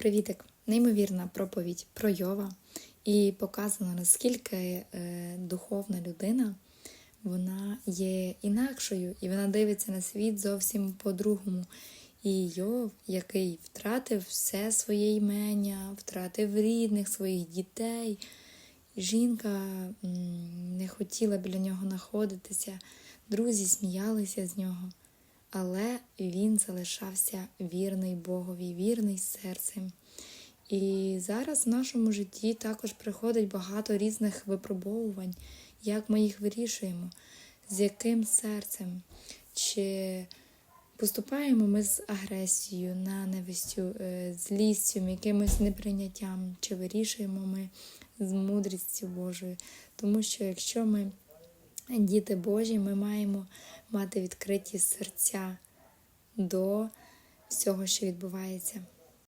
Привітик! Неймовірна проповідь про Йова. І показано, наскільки е, духовна людина вона є інакшою, і вона дивиться на світ зовсім по-другому. І Йов, який втратив все своє імення, втратив рідних, своїх дітей. Жінка не хотіла біля нього знаходитися, друзі сміялися з нього, але він залишався вірний Богові, вірний серцем. І зараз в нашому житті також приходить багато різних випробовувань, як ми їх вирішуємо, з яким серцем, чи поступаємо ми з агресією, ненавистю, е, злістю, якимось неприйняттям, чи вирішуємо ми з мудрістю Божою. Тому що якщо ми діти Божі, ми маємо мати відкриті серця до всього, що відбувається.